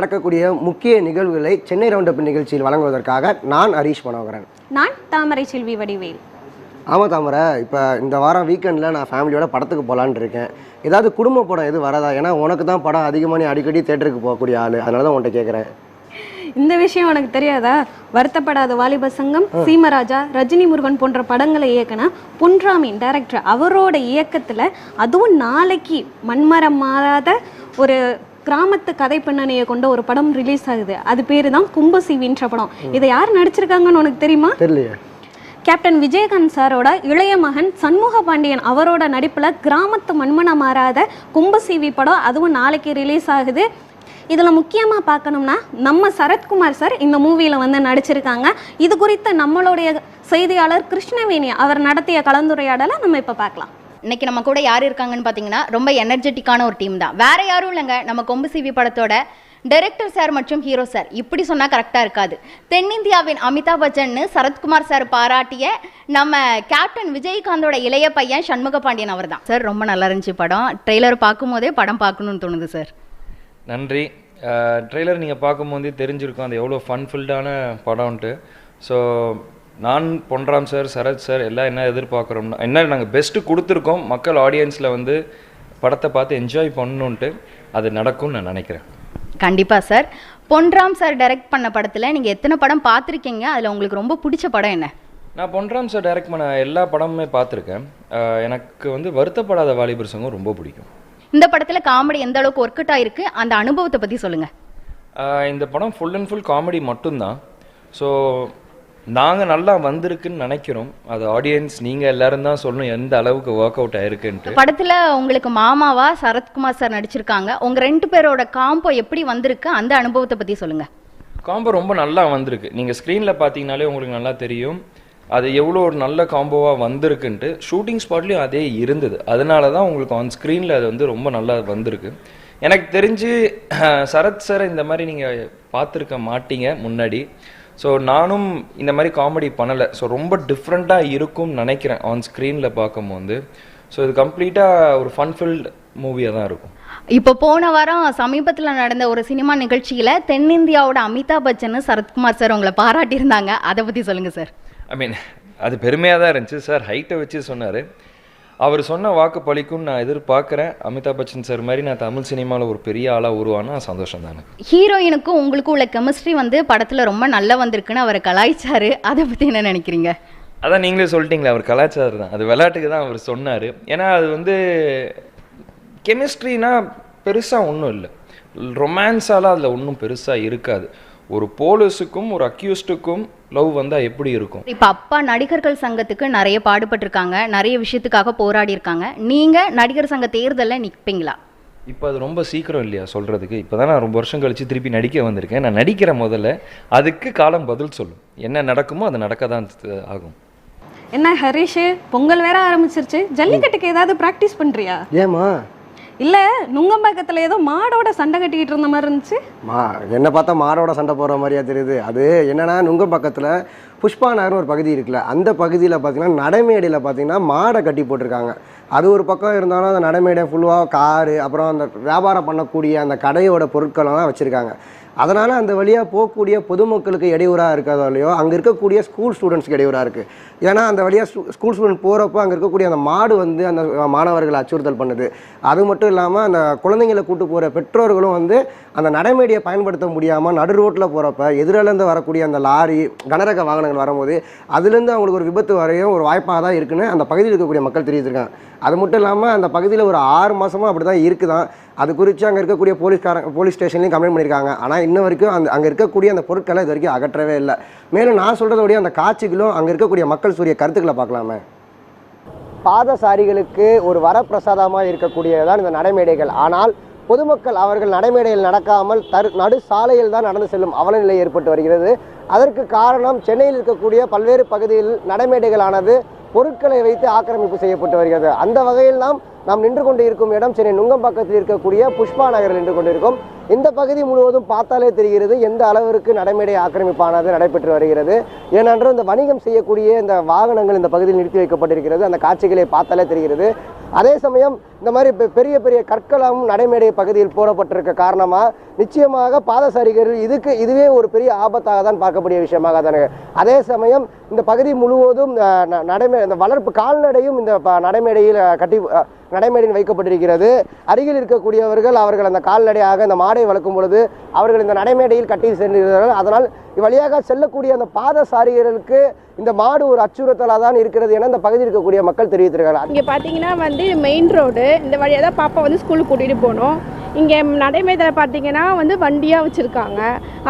நடக்கக்கூடிய முக்கிய நிகழ்வுகளை சென்னை ரவுண்டப் நிகழ்ச்சியில் வழங்குவதற்காக நான் ஹரீஷ் மனோகரன். நான் தாமரை செல்வி வடிவேல். ஆமாம் தாமரை இப்போ இந்த வாரம் வீக்கெண்டில் நான் ஃபேமிலியோட படத்துக்கு போகலான்னு இருக்கேன். ஏதாவது குடும்ப படம் எது வரதா? ஏன்னா உனக்கு தான் படம் அதிகமாக நீ அடிக்கடி தேட்டருக்கு போகக்கூடிய ஆள். அதனால தான் உன்கிட்ட கேட்குறேன் இந்த விஷயம் உனக்கு தெரியாதா? வருத்தப்படாத வாலிப சங்கம் சீமராஜா ரஜினி முருகன் போன்ற படங்களை இயக்குன பொன்ராமின் டைரக்டர் அவரோட இயக்கத்துல அதுவும் நாளைக்கு மண்மரம் மாறாத ஒரு கிராமத்து கதை பின்னணியை கொண்ட ஒரு படம் ரிலீஸ் ஆகுது. அது பேரு தான் கும்பசீவின்ற படம். இதை யார் நடிச்சிருக்காங்கன்னு உனக்கு தெரியுமா? தெரியலையே. கேப்டன் விஜயகாந்த் சாரோட இளைய மகன் சண்முக பாண்டியன் அவரோட நடிப்பில் கிராமத்து மண்மன மாறாத கும்பசீவி படம் அதுவும் நாளைக்கு ரிலீஸ் ஆகுது. இதில் முக்கியமாக பார்க்கணும்னா நம்ம சரத்குமார் சார் இந்த மூவியில் வந்து நடிச்சிருக்காங்க. இது குறித்த நம்மளுடைய செய்தியாளர் கிருஷ்ணவேணி அவர் நடத்திய கலந்துரையாடலை நம்ம இப்போ பார்க்கலாம். இன்னைக்கு நம்ம கூட யார் இருக்காங்கன்னு பார்த்தீங்கன்னா ரொம்ப எனர்ஜெட்டிக்கான ஒரு டீம் தான். வேற யாரும் இல்லைங்க. நம்ம கொம்பு சிவி படத்தோட டைரக்டர் சார் மற்றும் ஹீரோ சார் இப்படி சொன்னால் கரெக்டாக இருக்காது. தென்னிந்தியாவின் அமிதாப் பச்சன்னு சரத்குமார் சார் பாராட்டிய நம்ம கேப்டன் விஜயகாந்தோட இளைய பையன் சண்முக பாண்டியன் அவர் தான் சார் ரொம்ப நல்லா இருந்துச்சு படம். ட்ரெய்லர் பார்க்கும்போதே படம் பார்க்கணும்னு தோணுது சார் நன்றி. ட்ரெய்லர் நீங்கள் பார்க்கும்போது தெரிஞ்சிருக்கும். அது எவ்வளோ ஃபன்ஃபில்டான படம்ன்ட்டு. ஸோ நான் பொன்ராம் சார் சரத் சார் எல்லாம் என்ன எதிர்பார்க்குறோம்னா என்ன நாங்கள் பெஸ்ட்டு கொடுத்துருக்கோம். மக்கள் ஆடியன்ஸில் வந்து படத்தை பார்த்து என்ஜாய் பண்ணணுன்ட்டு அது நடக்கும்னு நான் நினைக்கிறேன். கண்டிப்பாக சார். பொன்ராம் சார் டைரக்ட் பண்ண படத்தில் நீங்கள் எத்தனை படம் பார்த்துருக்கீங்க? அதில் உங்களுக்கு ரொம்ப பிடிச்ச படம் என்ன? நான் பொன்ராம் சார் டைரக்ட் பண்ண எல்லா படமுமே பார்த்துருக்கேன். எனக்கு வந்து வருத்தப்படாத வாலிபர் சங்கம் ரொம்ப பிடிக்கும். இந்த படத்தில் காமெடி எந்த அளவுக்கு ஒர்க் அவுட் ஆயிருக்கு? அந்த அனுபவத்தை பற்றி சொல்லுங்கள் இந்த படம் ஃபுல் அண்ட் ஃபுல் காமெடி மட்டும்தான். ஸோ நாங்கள் நல்லா வந்திருக்குன்னு நினைக்கிறோம். அது ஆடியன்ஸ் நீங்கள் எல்லாரும் தான் சொல்லணும் எந்த அளவுக்கு ஒர்க் அவுட் ஆயிருக்குன்ட்டு. படத்துல உங்களுக்கு மாமாவா சரத்குமார் சார் நடிச்சிருக்காங்க. உங்க ரெண்டு பேரோட காம்போ எப்படி வந்திருக்கு? அந்த அனுபவத்தை பத்தி சொல்லுங்க. காம்போ ரொம்ப நல்லா வந்திருக்கு. நீங்கள் ஸ்க்ரீனில் பார்த்தீங்கனாலே உங்களுக்கு நல்லா தெரியும். அது எவ்வளோ ஒரு நல்ல காம்போவாக வந்திருக்குன்ட்டு. ஷூட்டிங் ஸ்பாட்லேயும் அதே இருந்தது. அதனால தான் உங்களுக்கு ஆன் ஸ்க்ரீனில் அது வந்து ரொம்ப நல்லா வந்திருக்கு. எனக்கு தெரிஞ்சு சரத் சார் இந்த மாதிரி நீங்கள் பார்த்துருக்க மாட்டீங்க முன்னாடி. ஸோ நானும் இந்த மாதிரி காமெடி பண்ணலை. ஸோ ரொம்ப டிஃப்ரெண்ட்டாக இருக்கும்னு நினைக்கிறேன் ஆன் ஸ்க்ரீனில் பார்க்கும்போது. ஸோ இது கம்ப்ளீட்டாக ஒரு ஃபன்ஃபில்ட் மூவியாக தான் இருக்கும். இப்போ போன வாரம் சமீபத்துல நடந்த ஒரு சினிமா நிகழ்ச்சியில தென்னிந்தியாவோட அமிதாப் பச்சன் சரத்குமார் சார் உங்களை பாராட்டியிருந்தாங்க. அதை பத்தி சொல்லுங்க சார். ஐ மீன் அது பெருமையாக தான் இருந்துச்சு சார். ஹைட்டை வச்சு சொன்னார். அவர் சொன்ன வாக்கு பழிக்கும்னு நான் எதிர்பார்க்குறேன். அமிதாப் பச்சன் சார் மாதிரி நான் தமிழ் சினிமாவில் ஒரு பெரிய ஆளாக உருவானா சந்தோஷம் தானே. ஹீரோயினுக்கும் உங்களுக்கும் உள்ள கெமிஸ்ட்ரி வந்து படத்துல ரொம்ப நல்லா வந்திருக்குன்னு அவரை கலாய்ச்சாரு. அதை பத்தி என்ன நினைக்கிறீங்க? அதான் நீங்களே சொல்லிட்டீங்களே அவர் கலாச்சாரம் தான். அது விளையாட்டுக்கு தான் அவர் சொன்னார். ஏன்னா அது வந்து கெமிஸ்ட்ரினா பெருசாக ஒன்றும் இல்லை. ரொமான்ஸாலாம் அதில் ஒன்றும் பெருசாக இருக்காது. ஒரு போலீஸுக்கும் ஒரு அக்யூஸ்டுக்கும் லவ் வந்தால் எப்படி இருக்கும்? இப்ப அப்பா நடிகர்கள் சங்கத்துக்கு நிறைய பாடுபட்டிருக்காங்க. நிறைய விஷயத்துக்காக போராடி இருக்காங்க நீங்க நடிகர் சங்க தேர்தல்ல நிற்பீங்களா இப்போ அது ரொம்ப சீக்கிரம் இல்லையா சொல்கிறதுக்கு இப்போ தான் நான் ரொம்ப வருஷம் கழித்து திருப்பி நடிக்க வந்திருக்கேன். நான் நடிக்கிற முதல்ல அதுக்கு காலம் பதில் சொல்லும். என்ன நடக்குமோ அது நடக்க தான் ஆகும். என்ன ஹரிஷ் பொங்கல் வேற ஆரம்பிச்சிருச்சு. ஜல்லிக்கட்டுக்கு ஏதாவது ப்ராக்டிஸ் பண்றியா? ஏம்மா? இல்ல நுங்கம்பாக்கத்துல ஏதோ மாடோட சண்டை கட்டிக்கிட்டு இருந்த மாதிரி இருந்துச்சு. மா என்ன பார்த்தா மாடோட சண்டை போடுற மாதிரியா தெரியுது. அது என்னன்னா நுங்கம்பக்கத்தில் புஷ்பா நகர்னு ஒரு பகுதி இருக்குல்ல அந்த பகுதியில் பார்த்தீங்கன்னா நடைமேடையில் பார்த்தீங்கன்னா மாடை கட்டி போட்டிருக்காங்க. அது ஒரு பக்கம் இருந்தாலும் அந்த நடைமேடை ஃபுல்லாக காரு அப்புறம் அந்த வியாபாரம் பண்ணக்கூடிய அந்த கடையோட பொருட்களெல்லாம் வச்சுருக்காங்க. அதனால் அந்த வழியாக போகக்கூடிய பொதுமக்களுக்கு இடையூறாக இருக்கிறதோ இல்லையோ அங்கே இருக்கக்கூடிய ஸ்கூல் ஸ்டூடெண்ட்ஸ்க்கு இடையூறாக இருக்குது ஏன்னா அந்த வழியாக ஸ்கூல் ஸ்டூடெண்ட் போகிறப்போ அங்கே இருக்கக்கூடிய அந்த மாடு வந்து அந்த மாணவர்களை அச்சுறுத்தல் பண்ணுது. அது மட்டும் இல்லாமல் அந்த குழந்தைங்களை கூட்டு போகிற பெற்றோர்களும் வந்து அந்த நடைமேடியை பயன்படுத்த முடியாமல் நடு ரோட்டில் போகிறப்ப எதிரிலேருந்து வரக்கூடிய அந்த லாரி கனரக வாகனங்கள் வரும்போது அதுலேருந்து அவங்களுக்கு ஒரு விபத்து வரையும் ஒரு வாய்ப்பாக தான் இருக்குன்னு அந்த பகுதியில் இருக்கக்கூடிய மக்கள் தெரிவிச்சிருக்காங்க அது மட்டும் இல்லாமல் அந்த பகுதியில் ஒரு ஆறு மாதமாக அப்படி தான் இருக்குதான். அது குறித்து அங்கே இருக்கக்கூடிய போலீஸ்காரங்க போலீஸ் ஸ்டேஷன்லையும் கம்ப்ளைண்ட் பண்ணியிருக்காங்க ஆனால் இன்ன வரைக்கும் அந்த அங்கே இருக்கக்கூடிய அந்த பொருட்களை இது வரைக்கும் அகற்றவே இல்லை. மேலும் நான் சொல்கிறதோடைய அந்த காட்சிகளும் அங்கே இருக்கக்கூடிய மக்கள் சூரிய கருத்துக்களை பார்க்கலாமே. பாதசாரிகளுக்கு ஒரு வரப்பிரசாதமாக இருக்கக்கூடியதான் இந்த நடைமேடைகள். ஆனால் பொதுமக்கள் அவர்கள் நடைமேடையில் நடக்காமல் தரு நடு சாலையில் தான் நடந்து செல்லும் அவலநிலை ஏற்பட்டு வருகிறது. அதற்கு காரணம் சென்னையில் இருக்கக்கூடிய பல்வேறு பகுதியில் நடைமேடைகளானது பொருட்களை வைத்து ஆக்கிரமிப்பு செய்யப்பட்டு வருகிறது. அந்த வகையில் நாம் நாம் நின்று கொண்டு இருக்கும் இடம் சென்னை நுங்கம்பாக்கத்தில் இருக்கக்கூடிய புஷ்பா நகரில் நின்று கொண்டிருக்கும். இந்த பகுதி முழுவதும் பார்த்தாலே தெரிகிறது எந்த அளவிற்கு நடைமேடை ஆக்கிரமிப்பானது நடைபெற்று வருகிறது. ஏனென்றால் இந்த வணிகம் செய்யக்கூடிய இந்த வாகனங்கள் இந்த பகுதியில் நிறுத்தி வைக்கப்பட்டிருக்கிறது. அந்த காட்சிகளை பார்த்தாலே தெரிகிறது. அதே சமயம் இந்த மாதிரி பெ- பெரிய பெரிய கற்களும் நடைமேடை பகுதியில் போடப்பட்டிருக்க காரணமாக நிச்சயமாக பாதசாரிகள் இதுக்கு இதுவே ஒரு பெரிய ஆபத்தாக தான் பார்க்கக்கூடிய விஷயமாக தானே. அதே சமயம் இந்த பகுதி முழுவதும் ந- நடைமே இந்த வளர்ப்பு கால்நடையும் இந்த நடைமேடையில் கட்டி நடைமேடையில் வைக்கப்பட்டிருக்கிறது. அருகில் இருக்கக்கூடியவர்கள் அவர்கள் அந்த கால்நடையாக இந்த மாடை வளர்க்கும் பொழுது அவர்கள் இந்த நடைமேடையில் கட்டி சென்றிருக்கிறார்கள் அதனால் இவ்வழியாக செல்லக்கூடிய அந்த பாதசாரிகளுக்கு இந்த மாடு ஒரு அச்சுறுத்தலாக தான் இருக்கிறது என இந்த பகுதியில் இருக்கக்கூடிய மக்கள் தெரிவித்திருக்கிறார்கள். இங்கே பார்த்தீங்கன்னா வந்து மெயின் ரோடு இந்த வழியாக தான் பாப்பா வந்து ஸ்கூலுக்கு கூட்டிகிட்டு போகணும் இங்கே நடைமேடையில் பார்த்தீங்கன்னா வந்து வண்டியாக வச்சுருக்காங்க.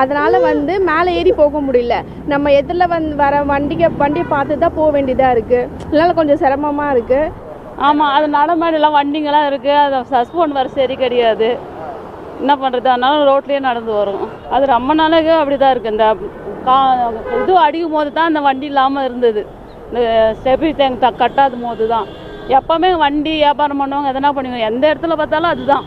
அதனால் வந்து மேலே ஏறி போக முடியல. நம்ம எதிரில் வந்து வர வண்டிக்கு வண்டியை பார்த்து தான் போக வேண்டியதாக இருக்குது அதனால கொஞ்சம் சிரமமாக இருக்குது ஆமாம் அது நடமாடலாம் வண்டிங்கெல்லாம் இருக்குது அது சஸ்பெண்ட் வர சரி கிடையாது. என்ன பண்ணுறது அதனால ரோட்லேயே நடந்து வரும். அது ரொம்ப நாளைக்கு அப்படி தான் இருக்குது இந்த கா இது அடிக்கும் போது தான் அந்த வண்டி இல்லாமல் இருந்தது. இந்த ஸ்டெபி தேங்க த கட்டாத போது தான் எப்போவுமே வண்டி வியாபாரம் பண்ணுவாங்க. எதனா பண்ணுவாங்க. எந்த இடத்துல பார்த்தாலும் அதுதான்.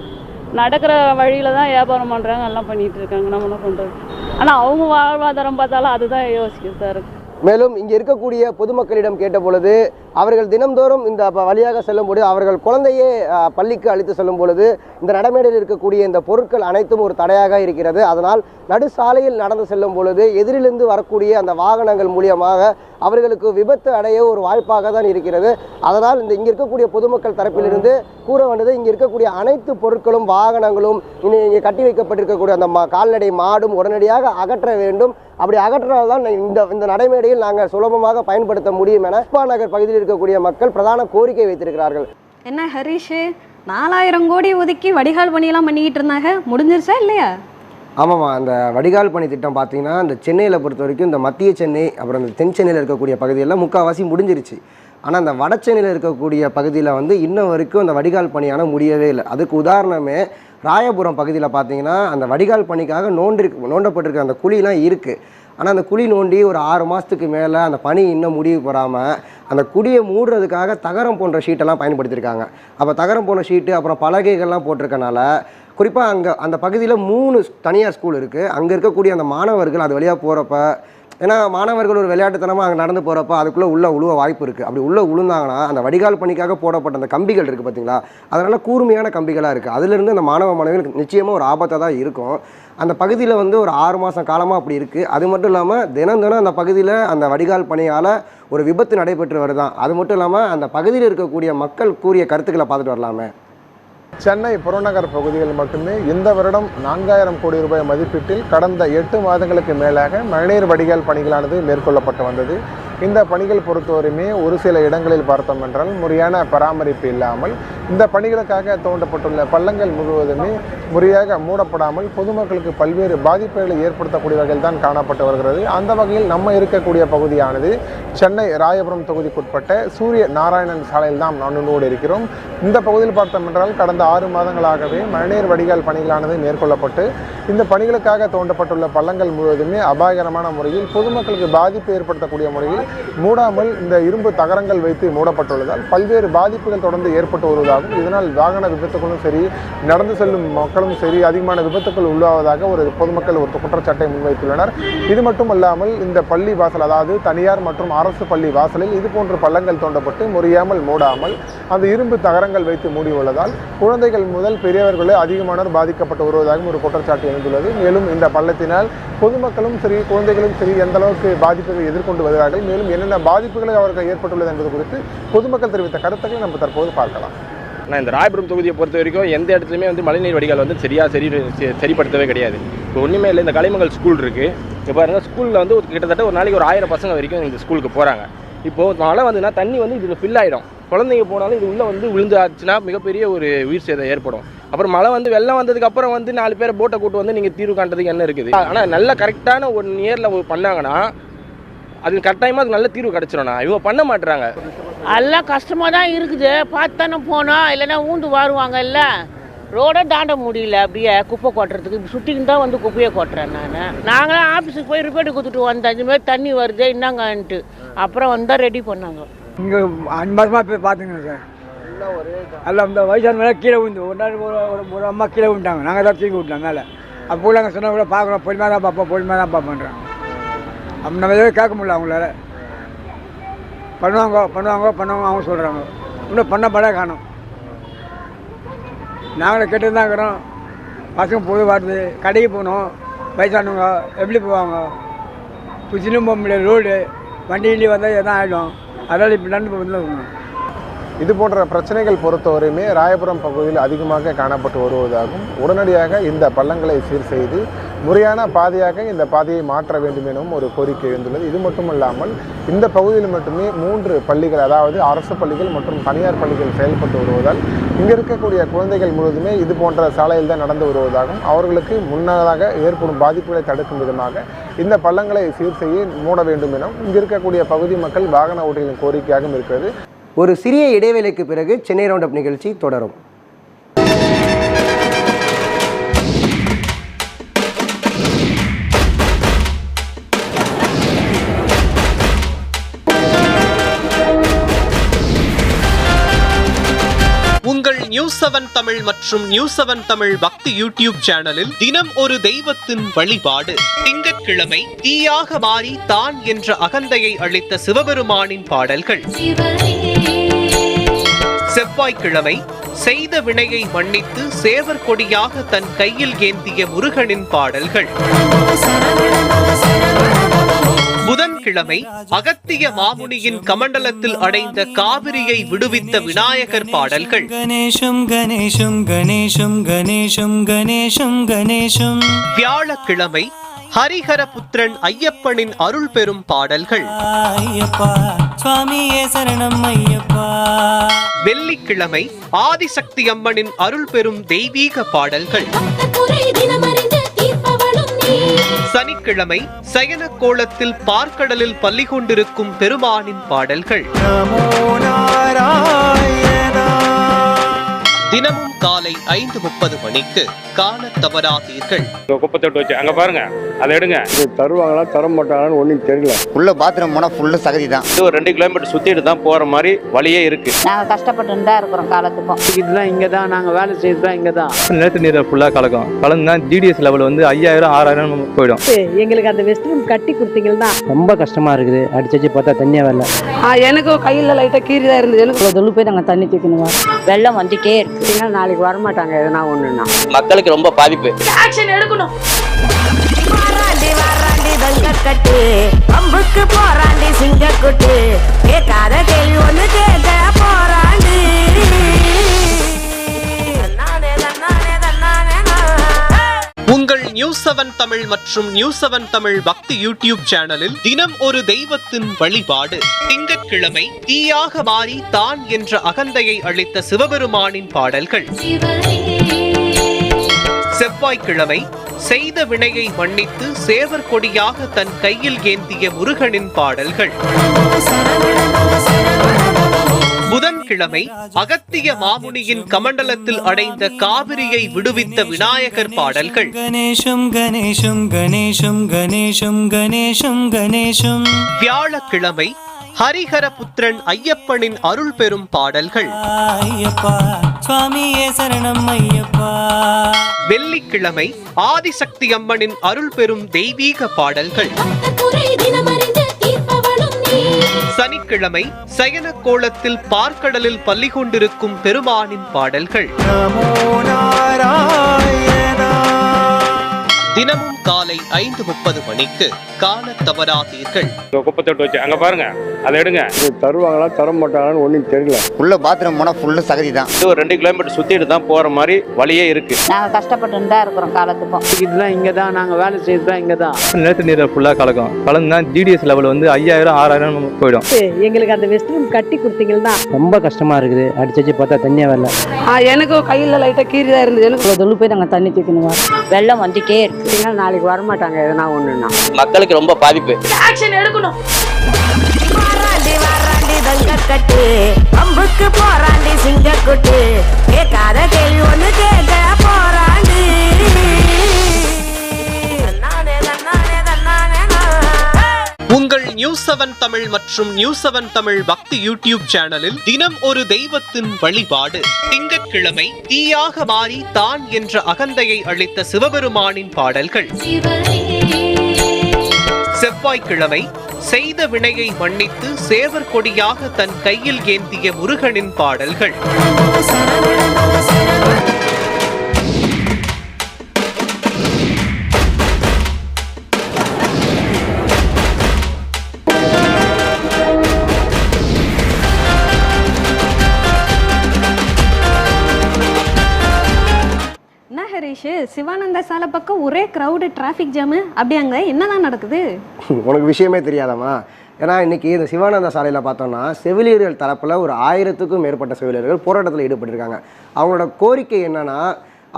நடக்கிற வழியில் தான் வியாபாரம் பண்ணுறாங்க எல்லாம் பண்ணிகிட்டு இருக்காங்க. நம்ம என்ன பண்ணுறது ஆனால் அவங்க வாழ்வாதாரம் பார்த்தாலும் அதுதான் யோசிக்கிறதா இருக்குது மேலும் இங்கே இருக்கக்கூடிய பொதுமக்களிடம் கேட்ட பொழுது அவர்கள் தினம்தோறும் இந்த ப- வழியாக செல்லும்போது அவர்கள் குழந்தையே பள்ளிக்கு அழைத்து செல்லும் பொழுது இந்த நடைமேடையில் இருக்கக்கூடிய இந்த பொருட்கள் அனைத்தும் ஒரு தடையாக இருக்கிறது. அதனால் நடு சாலையில் நடந்து செல்லும் பொழுது எதிரிலிருந்து வரக்கூடிய அந்த வாகனங்கள் மூலியமாக அவர்களுக்கு விபத்து அடைய ஒரு வாய்ப்பாக தான் இருக்கிறது. அதனால் இந்த இங்கே இருக்கக்கூடிய பொதுமக்கள் தரப்பிலிருந்து கூற வேண்டியது இங்கே இருக்கக்கூடிய அனைத்து பொருட்களும் வாகனங்களும் இனி இங்கே கட்டி வைக்கப்பட்டிருக்கக்கூடிய அந்த கால்நடை மாடும் உடனடியாக அகற்ற வேண்டும். அப்படி அகற்றினால்தான் இந்த இந்த நடைமேடையில் நாங்கள் சுலபமாக பயன்படுத்த முடியும் என நகர் பகுதியில் இருக்கக்கூடிய மக்கள் பிரதான கோரிக்கை வைத்திருக்கிறார்கள். என்ன ஹரிஷ்? நாலாயிரம் கோடி ஒதுக்கி வடிகால் பணியெல்லாம் பண்ணிக்கிட்டு இருந்தாங்க. முடிஞ்சிருச்சா இல்லையா? ஆமாம்மா அந்த வடிகால் பணி திட்டம் பார்த்தீங்கன்னா இந்த சென்னையில் பொறுத்த வரைக்கும் இந்த மத்திய சென்னை அப்புறம் இந்த தென் சென்னையில் இருக்கக்கூடிய பகுதியெல்லாம் முக்கால்வாசி முடிஞ்சிருச்சு. ஆனால் அந்த வட சென்னையில் இருக்கக்கூடிய பகுதியில் வந்து இன்ன வரைக்கும் அந்த வடிகால் பணியான முடியவே இல்லை. அதுக்கு உதாரணமே ராயபுரம் பகுதியில் பார்த்தீங்கன்னா அந்த வடிகால் பணிக்காக நோண்டிருக்கு நோண்டப்பட்டிருக்க அந்த குழிலாம் இருக்குது ஆனால் அந்த குழி நோண்டி ஒரு ஆறு மாதத்துக்கு மேலே அந்த பனி இன்னும் முடிவு பெறாமல் அந்த குடியை மூடுறதுக்காக தகரம் போன்ற ஷீட்டெல்லாம் பயன்படுத்தியிருக்காங்க அப்போ தகரம் போன ஷீட்டு அப்புறம் பலகைகள்லாம் போட்டிருக்கனால குறிப்பாக அங்கே அந்த பகுதியில் மூணு தனியார் ஸ்கூல் இருக்குது அங்கே இருக்கக்கூடிய அந்த மாணவர்கள் அது வழியாக போகிறப்ப ஏன்னா மாணவர்கள் ஒரு விளையாட்டுத்தனமாக அங்கே நடந்து போகிறப்ப அதுக்குள்ளே உள்ள உழுவ வாய்ப்பு இருக்குது அப்படி உள்ளே உளுந்தாங்கன்னா அந்த வடிகால் பணிக்காக போடப்பட்ட அந்த கம்பிகள் இருக்குது பார்த்தீங்களா அதனால் கூர்மையான கம்பிகளாக இருக்குது அதிலிருந்து அந்த மாணவ மாணவிகளுக்கு நிச்சயமாக ஒரு ஆபத்தாக தான் இருக்கும். அந்த பகுதியில் வந்து ஒரு ஆறு மாதம் காலமாக அப்படி இருக்குது அது மட்டும் இல்லாமல் தினம் தினம் அந்த பகுதியில் அந்த வடிகால் பணியால் ஒரு விபத்து நடைபெற்று வருதான் அது மட்டும் இல்லாமல் அந்த பகுதியில் இருக்கக்கூடிய மக்கள் கூறிய கருத்துக்களை பார்த்துட்டு வரலாமே. சென்னை புறநகர் பகுதியில் மட்டுமே இந்த வருடம் நான்காயிரம் கோடி ரூபாய் மதிப்பீட்டில் கடந்த எட்டு மாதங்களுக்கு மேலாக மழைநீர் வடிகால் பணிகளானது மேற்கொள்ளப்பட்டு வந்தது. இந்த பணிகள் பொறுத்தவரையுமே ஒரு சில இடங்களில் பார்த்தோம் என்றால் முறையான பராமரிப்பு இல்லாமல் இந்த பணிகளுக்காக தோண்டப்பட்டுள்ள பள்ளங்கள் முழுவதுமே முறையாக மூடப்படாமல் பொதுமக்களுக்கு பல்வேறு பாதிப்புகளை ஏற்படுத்தக்கூடிய வகையில் தான் காணப்பட்டு வருகிறது. அந்த வகையில் நம்ம இருக்கக்கூடிய பகுதியானது சென்னை ராயபுரம் தொகுதிக்குட்பட்ட சூரிய நாராயணன் சாலையில் தான் நான் உங்களோடு இருக்கிறோம். இந்த பகுதியில் பார்த்தோம் என்றால் கடந்த ஆறு மாதங்களாகவே மழைநீர் வடிகால் பணிகளானது மேற்கொள்ளப்பட்டு இந்த பணிகளுக்காக தோண்டப்பட்டுள்ள பள்ளங்கள் முழுவதுமே அபாயகரமான முறையில் பொதுமக்களுக்கு பாதிப்பு ஏற்படுத்தக்கூடிய முறையில் மூடாமல் இந்த இரும்பு தகரங்கள் வைத்து மூடப்பட்டுள்ளதால் பல்வேறு பாதிப்புகள் தொடர்ந்து ஏற்பட்டு வருவதாகவும் இதனால் வாகன விபத்துகளும் சரி நடந்து செல்லும் மக்களும் சரி அதிகமான விபத்துக்கள் உள்ளாவதாக ஒரு பொதுமக்கள் ஒரு குற்றச்சாட்டை முன்வைத்துள்ளனர். இது மட்டுமல்லாமல் இந்த பள்ளி வாசல் அதாவது தனியார் மற்றும் அரசு பள்ளி வாசலில் இது போன்ற பள்ளங்கள் தோண்டப்பட்டு முறியாமல் மூடாமல் அந்த இரும்பு தகரங்கள் வைத்து மூடியுள்ளதால் குழந்தைகள் முதல் பெரியவர்களே அதிகமானோர் பாதிக்கப்பட்டு வருவதாகவும் ஒரு குற்றச்சாட்டு எழுந்துள்ளது. மேலும் இந்த பள்ளத்தினால் பொதுமக்களும் சரி குழந்தைகளும் சரி எந்த அளவுக்கு பாதிப்புகளை எதிர்கொண்டு வருகிறார்கள் மேலும் என்னென்ன பாதிப்புகளை அவர்கள் ஏற்பட்டுள்ளது என்பது குறித்து பொதுமக்கள் தெரிவித்த கருத்துக்களை நம்ம தற்போது பார்க்கலாம். ஆனால் இந்த ராயபுரம் தொகுதியை பொறுத்த வரைக்கும் எந்த இடத்துலையுமே வந்து மழைநீர் வடிகால் வந்து சரியாக சரி சரிப்படுத்தவே கிடையாது. இப்போ ஒன்றுமே இல்லை இந்த கலைமங்கல் ஸ்கூல் இருக்குது இப்போ பாருங்க ஸ்கூலில் வந்து ஒரு கிட்டத்தட்ட ஒரு நாளைக்கு ஒரு ஆயிரம் பசங்க வரைக்கும் இந்த ஸ்கூலுக்கு போகிறாங்க இப்போது மழை வந்துன்னா தண்ணி வந்து இதில் ஃபில் ஆகிடும் குழந்தைங்க போனாலும் இது உள்ளே வந்து விழுந்து ஆச்சுன்னா மிகப்பெரிய ஒரு உயிர் சேதம் ஏற்படும். அப்புறம் மழை வந்து வெள்ளம் வந்ததுக்கு அப்புறம் வந்து நாலு பேரை போட்டை கூட்டு வந்து நீங்கள் தீர்வு காண்றதுக்கு என்ன இருக்குது? ஆனால் நல்ல கரெக்டான ஒன் இயரில் பண்ணாங்கன்னா அது கட்டாயமாக அதுக்கு நல்ல தீர்வு கிடச்சிரும்ண்ணா. இவங்க பண்ண மாட்டுறாங்க எல்லாம் கஷ்டமாக தான் இருக்குது. பார்த்து தானே போனோம் இல்லைன்னா ஊந்து வாருவாங்கல்ல ரோடை தாண்ட முடியல அப்படியே குப்பை கொட்டுறதுக்கு. சுற்றின்னு தான் வந்து குப்பையை கொட்டுறேன் நான். நாங்களாம் ஆஃபீஸுக்கு போய் ரிப்போர்ட் கொடுத்துட்டு வந்தோம் இந்த மாதிரி தண்ணி வருது என்னங்கன்ட்டு அப்புறம் வந்தால் ரெடி பண்ணாங்க. இங்கே அஞ்சு மாதமாக போய் பார்த்துங்க சார். எல்லாம் இந்த வயசான மேலே கீழே விழுந்து ஒரு நாள் ஒரு ஒரு- அம்மா கீழே விட்டாங்க நாங்கள் தான் தூக்கி விட்டோம் மேலே. அப்போ நாங்கள் சொன்ன கூட பார்க்குறோம் பொறுமையாக தான் பார்ப்போம் பொறுமையாக தான் பார்ப்போன்றாங்க அப்போ நம்ம எதுவும் கேட்க முடியல அவங்களால பண்ணுவாங்க பண்ணுவாங்க பண்ணுவாங்க அவங்க சொல்கிறாங்க இன்னும் பண்ண படம் காணும். நாங்களும் கெட்டு தான் இருக்கிறோம். பசங்க போது வருது கடைக்கு போகணும். வயசானவங்க எப்படி போவாங்க? புதுசுன்னு போக முடியாது ரோடு வண்டியிலேயே வந்தால் எதாவது ஆகிடும் அதனால் இப்படி நடந்து போகணும் இது போன்ற பிரச்சனைகள் பொறுத்தவரையுமே ராயபுரம் பகுதியில் அதிகமாக காணப்பட்டு வருவதாகவும் உடனடியாக இந்த பள்ளங்களை சீர் செய்து முறையான பாதையாக இந்த பாதையை மாற்ற வேண்டும் எனவும் ஒரு கோரிக்கை எழுந்துள்ளது. இது மட்டுமல்லாமல் இந்த பகுதியில் மட்டுமே மூன்று பள்ளிகள் அதாவது அரசு பள்ளிகள் மற்றும் தனியார் பள்ளிகள் செயல்பட்டு வருவதால் இங்கே இருக்கக்கூடிய குழந்தைகள் முழுவதுமே இது போன்ற சாலையில் தான் நடந்து வருவதாகவும் அவர்களுக்கு முன்னதாக ஏற்படும் பாதிப்புகளை தடுக்கும் விதமாக இந்த பள்ளங்களை சீர் செய்ய மூட வேண்டும் எனவும் இங்கே இருக்கக்கூடிய பகுதி மக்கள் வாகன ஓட்டிகளின் கோரிக்கையாகவும் இருக்கிறது. ஒரு சிறிய இடைவேளைக்கு பிறகு சென்னை ரவுண்ட் அப் நிகழ்ச்சி தொடரும். உங்கள் நியூஸ் செவன் தமிழ் மற்றும் நியூஸ் செவன் தமிழ் பக்தி யூடியூப் சேனலில் தினம் ஒரு தெய்வத்தின் வழிபாடு. திங்கட்கிழமை தீயாக மாறி தான் என்ற அகந்தையை அளித்த சிவபெருமானின் பாடல்கள். செவ்வாய்க்கிழமை செய்த வினையை மன்னித்து சேவர் கொடியாக தன் கையில் ஏந்திய முருகனின் பாடல்கள். வியாழக்கிழமை அகத்திய மாமுனியின் கமண்டலத்தில் அடைந்த காவிரியை விடுவித்த விநாயகர் பாடல்கள். கணேசம் கணேசம் கணேசம் கணேசம் கணேசம் கணேசம் வியாழக்கிழமை ஹரிஹர புத்திரன் ஐயப்பனின் அருள் பெறும் பாடல்கள் வெள்ளிக்கிழமை ஆதிசக்தி அம்மனின் அருள் பெறும் தெய்வீக பாடல்கள். சனிக்கிழமை சயன கோலத்தில் பார்க்கடலில் பள்ளி கொண்டிருக்கும் பெருமானின் பாடல்கள். தினமும் காலை ஐந்து முப்பது மணிக்கு காண தவறாதீர்கள். குப்பத்தொட்டு வச்சு அங்கே பாருங்க அதை எடுங்க. தருவாங்களா தர மாட்டாங்களான்னு ஒன்றும் தெரியல. உள்ள பாத்ரூம் போனால் ஃபுல்லு சகதி தான் இது ஒரு ரெண்டு கிலோமீட்டர் சுற்றிட்டு தான் போகிற மாதிரி வழியே இருக்கு. நாங்கள் கஷ்டப்பட்டு தான் இருக்கிறோம் காலத்துக்கும். இதுதான் இங்கே தான் நாங்கள் வேலை தான் இங்கே தான் நிலத்து நீரை ஃபுல்லாக கலக்கும். கலந்துனா ஜிடிஎஸ் லெவல் வந்து ஐயாயிரம் ஆறாயிரம் போயிடும். எங்களுக்கு அந்த வெஸ்ட் ரூம் கட்டி கொடுத்தீங்கன்னா ரொம்ப கஷ்டமாக இருக்குது. அடிச்சு பார்த்தா தண்ணியாக வரல. எனக்கு கையில் லைட்டாக கீறி தான் இருந்தது. எனக்கு தொழு போய் நாங்கள் தண்ணி தூக்கணும் வெள்ளம் வந்துட்டே இருக்கு. நாளைக்கு வரமாட்டாங்க எதனா ஒன்றுனா மக்களுக்கு ரொம்ப பாதிப்பு. ஆக்ஷன் எடுக்கணும். கட்டு பம்புக்கு போறாண்டி சிங்கக்குட்டு. கேட்காத கேள்வி ஒண்ணு கேட்க போறாண்டி உங்கள் நியூஸ் செவன் தமிழ் மற்றும் நியூஸ் செவன் தமிழ் பக்தி யூடியூப் சேனலில் தினம் ஒரு தெய்வத்தின் வழிபாடு. திங்கட்கிழமை தீயாக மாறி தான் என்ற அகந்தையை அளித்த சிவபெருமானின் பாடல்கள். செவ்வாய்க்கிழமை செய்த வினையை மன்னித்து சேவர் கொடியாக தன் கையில் ஏந்திய முருகனின் பாடல்கள். புதன்கிழமை அகத்திய மாமுனியின் கமண்டலத்தில் அடைந்த காவிரியை விடுவித்த விநாயகர் பாடல்கள். கணேசம் கணேசம் கணேசம் கணேசம் கணேசம் கணேஷம். வியாழக்கிழமை ஹரிஹர புத்திரன் ஐயப்பனின் அருள் பெறும் பாடல்கள் சுவாமியே சரணம் ஐயப்பா. வெள்ளிக்கிழமை ஆதிசக்தி அம்மனின் அருள் பெறும் தெய்வீக பாடல்கள். சனிக்கிழமை சயன கோலத்தில் பார்க்கடலில் பள்ளி கொண்டிருக்கும் பெருமானின் பாடல்கள். தினமும் காலை ஐந்து முப்பது மணிக்கு காண தவறாதீர்கள் குப்பத்தொட்டு வச்சு அங்கே பாருங்க அதை எடுங்க. தருவாங்களா தர மாட்டாங்களான்னு ஒன்றும் தெரியல. உள்ள பாத்ரூம் போனால் ஃபுல்லு சகதி தான். இது ஒரு ரெண்டு கிலோமீட்டர் சுற்றிட்டு தான் போகிற மாதிரி வழியே இருக்கு. நாங்கள் கஷ்டப்பட்டு தான் இருக்கிறோம் காலத்துக்கும். இதுதான் இங்கே தான் நாங்கள் வேலை செய்து தான் இங்கே தான் நிலத்து நீரை ஃபுல்லாக கலக்கும். கலந்துனா ஜிடிஎஸ் லெவல் வந்து ஐயாயிரம் ஆறாயிரம் போயிடும். எங்களுக்கு அந்த வெஸ்ட் ரூம் கட்டி கொடுத்தீங்கன்னா ரொம்ப கஷ்டமாக இருக்குது. அடிச்சு பார்த்தா தண்ணியாக வரல. எனக்கு கையில் லைட்டாக கீறி தான் இருந்தது. எனக்கு தொழு போய் நாங்கள் தண்ணி தூக்கணும் வெள்ளம் வந்துட்டே இருக்கு. நாளைக்கு வரமாட்டாங்க எதனா ஒன்றுனா மக்களுக்கு ரொம்ப பாதிப்பு. ஆக்ஷன் எடுக்கணும். சிங்கக்குட்டு. கேட்காத கேள்வி ஒண்ணு கேட்க. உங்கள் நியூஸ் செவன் தமிழ் மற்றும் நியூஸ் செவன் தமிழ் பக்தி யூடியூப் சேனலில் தினம் ஒரு தெய்வத்தின் வழிபாடு. திங்கட்கிழமை தீயாக மாறி தான் என்ற அகந்தையை அளித்த சிவபெருமானின் பாடல்கள். செவ்வாய்க்கிழமை செய்த வினையை மன்னித்து சேவர் கொடியாக தன் கையில் ஏந்திய முருகனின் பாடல்கள். சிவானந்த சாலை பக்கம் ஒரே க்ரௌடு டிராஃபிக் ஜாமு அப்படி அங்கே என்னதான் நடக்குது? உனக்கு விஷயமே தெரியாதாம்மா. ஏன்னா இன்னைக்கு இந்த சிவானந்த சாலையில் பார்த்தோம்னா செவிலியர்கள் தரப்பில் ஒரு ஆயிரத்துக்கும் மேற்பட்ட செவிலியர்கள் போராட்டத்தில் ஈடுபட்டிருக்காங்க. அவங்களோட கோரிக்கை என்னன்னா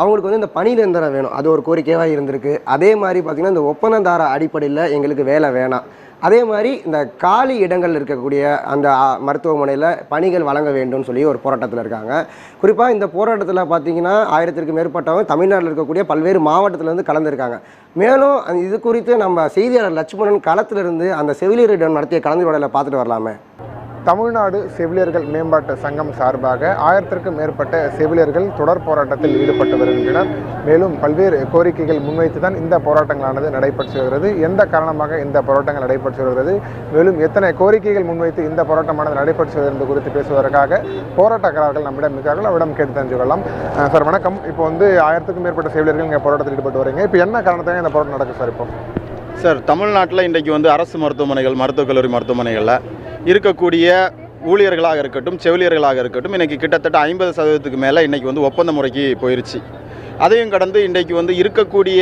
அவங்களுக்கு வந்து இந்த பணி நிரந்தரம் வேணும். அது ஒரு கோரிக்கையாக இருந்திருக்கு. அதே மாதிரி பார்த்திங்கன்னா இந்த ஒப்பந்ததார அடிப்படையில் எங்களுக்கு வேலை வேணாம். அதே மாதிரி இந்த காலி இடங்கள் இருக்கக்கூடிய அந்த மருத்துவமனையில் பணிகள் வழங்க வேண்டும்னு சொல்லி ஒரு போராட்டத்தில் இருக்காங்க. குறிப்பாக இந்த போராட்டத்தில் பார்த்தீங்கன்னா ஆயிரத்திற்கு மேற்பட்டவங்க தமிழ்நாட்டில் இருக்கக்கூடிய பல்வேறு மாவட்டத்திலேருந்து கலந்துருக்காங்க. மேலும் அந்த இது குறித்து நம்ம செய்தியாளர் லட்சுமணன் களத்திலிருந்து அந்த செவிலியரிடம் நடத்திய கலந்துரையாடலை பார்த்துட்டு வரலாமே. தமிழ்நாடு செவிலியர்கள் மேம்பாட்டு சங்கம் சார்பாக ஆயிரத்திற்கும் மேற்பட்ட செவிலியர்கள் தொடர் போராட்டத்தில் ஈடுபட்டு வருகின்றனர். மேலும் பல்வேறு கோரிக்கைகள் முன்வைத்து தான் இந்த போராட்டங்களானது நடைபெற்று வருகிறது. எந்த காரணமாக இந்த போராட்டங்கள் நடைபெற்று வருகிறது? மேலும் எத்தனை கோரிக்கைகள் முன்வைத்து இந்த போராட்டமானது நடைபெற்று வருகிறது குறித்து பேசுவதற்காக போராட்டக்காரர்கள் நம்மிடம் இருக்கார்கள். அவரிடம் கேட்டு தெரிஞ்சு கொள்ளலாம் சார் வணக்கம். இப்போ வந்து ஆயிரத்துக்கும் மேற்பட்ட செவிலியர்கள் இங்கே போராட்டத்தில் ஈடுபட்டு வரீங்க. இப்போ என்ன காரணத்தாக இந்த போராட்டம் நடக்குது சார் இப்போ? சார் தமிழ்நாட்டில் இன்றைக்கு வந்து அரசு மருத்துவமனைகள் மருத்துவக் கல்லூரி மருத்துவமனைகளில் இருக்கக்கூடிய ஊழியர்களாக இருக்கட்டும் செவிலியர்களாக இருக்கட்டும் இன்றைக்கி கிட்டத்தட்ட ஐம்பது சதவீதத்துக்கு மேலே இன்றைக்கி வந்து ஒப்பந்த முறைக்கு போயிருச்சு. அதையும் கடந்து இன்றைக்கு வந்து இருக்கக்கூடிய